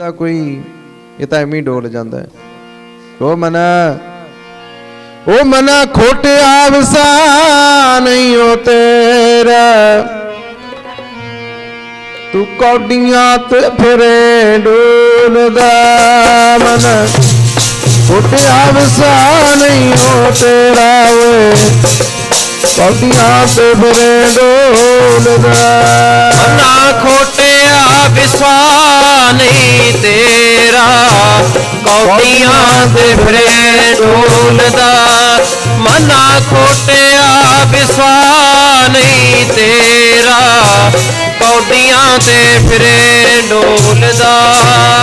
ਦਾ ਕੋਈ, ਇਹ ਤਾਂ ਐਵੇਂ ਡੋਲ ਜਾਂਦਾ ਹੈ। ਉਹ ਮਨਾ ਉਹ ਮਨਾ ਖੋਟਿਆ ਵਸਾ ਨਹੀਂ ਉਹ ਤੇਰਾ। ਤੂੰ ਕੌਡੀਆਂ ਤੇ ਫਿਰੇ ਡੋਲਦਾ ਮਨ। ਖੋਟਿਆ ਵਸਾ ਨਹੀਂ ਉਹ ਤੇਰਾ ਵੇ ਕੌਡੀਆਂ ਤੇ ਫਿਰੇ ਡੋਲਦਾ ਮਨਾ। ਖੋਟਿਆ ਵਿਸਵਾ ਨਹੀਂ ਤੇਰਾ, ਕੌਡੀਆਂ ਦੇ ਫਿਰੇ ਢੋਲਦਾ ਮਨਾ ਖੋਟਿਆ ਵਿਸਵਾ ਨਹੀਂ ਤੇਰਾ, ਕੌਡੀਆਂ ਤੇ ਫਿਰੇ ਢੋਲਦਾ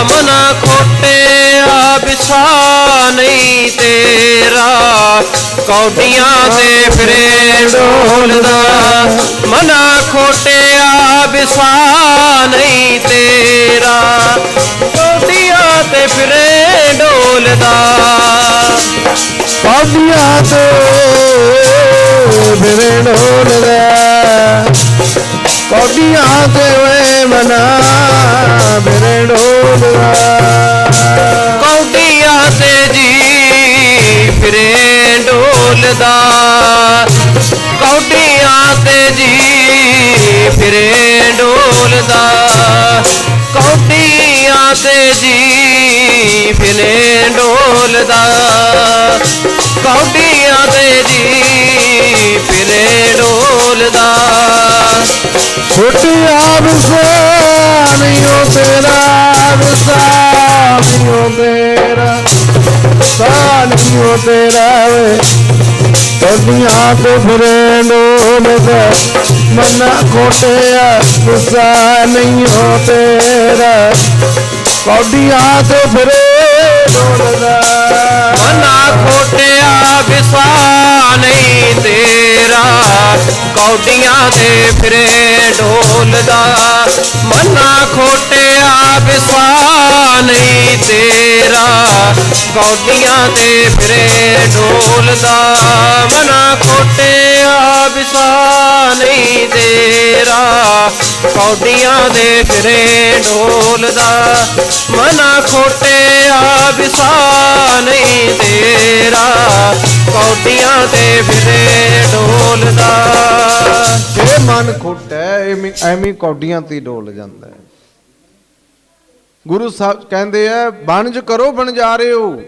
ਮਨਾ ਖੋਟਿਆ ਵਿਸਵਾ ਨਹੀਂ ਤੇਰਾ, ਕੌਡੀਆਂ ਤੇ ਫਿਰੇ ਢੋਲਦਾ ਮਨਾ ਖੋਟਿਆ ਵਿਸਾ ਤੇ ਫਿਰੇ ਢੋਲਦਾ ਕੌਡੀਆਂ ਤੇ ਵੇ ਮਨਾ ਫਿਰੇ ਢੋਲਦਾ ਕੌਡੀਆਂ ਤੇ ਜੀ ਫਿਰੇ ਢੋਲਦਾ ਕੌਡੀਆਂ ਤੇ ਜੀ ਫਿਰੇ ਢੋਲਦਾ ਕੌਡੀਆਂ ਤੇ ਜੀ ਫਿਰੇ ਢੋਲਦਾ ਢੋਲਦਾ ਛੋਟਿਆ ਵਿਸਾ ਨਹੀਂ ਉਹ ਤੇਰਾ ਵਿਸਾ ਨਹੀਂ ਉਹ ਤੇਰਾ ਸਾ ਨਹੀਂ ਤੇਰਾ ਵੇ। ਕੌਡੀਆਂ ਤੇ ਫਿਰੇ ਢੋਲਦਾ ਮਨਾ ਖੋਟਿਆ ਵਿਸਾ ਨਹੀਂ ਉਹ ਤੇਰਾ। ਕੌਡੀਆਂ ਤੇ ਫਿਰੇ ਢੋਲਦਾ ਮਨਾ ਖੋਟਿਆ ਵਿਸਾ ਕੌਡੀਆਂ ਤੇ ਫਿਰੇ ਢੋਲਦਾ ਮਨਾ ਖੋਟਿਆ ਵਿਸਵਾ ਨਹੀਂ ਤੇਰਾ। ਕੌਡੀਆਂ ਤੇ ਫਿਰੇ ਢੋਲਦਾ ਮਨਾ ਖੋਟਿਆ ਵਿਸ਼ਵਾ ਨਹੀਂ ਤੇਰਾ। ਕੌਡੀਆਂ ਦੇ ਫਿਰੇ ਢੋਲਦਾ ਮਨਾ ਖੋਟਿਆ ਵਿਸਵਾ ਨਹੀਂ ਤੇਰਾ। ਕੌਡੀਆਂ ਤੇ ਫਿਰੇ ਜੇ ਮਨ ਖੁੱਟ ਹੈ ਐਵੇਂ ਐਵੇਂ ਕੌਡੀਆਂ ਤੇ ਡੋਲ ਜਾਂਦਾ ਗੁਰੂ ਸਾਹਿਬ ਕਹਿੰਦੇ ਆ ਵਣਜ ਕਰੋ ਬਣ ਜਾ ਰਹੇ ਹੋ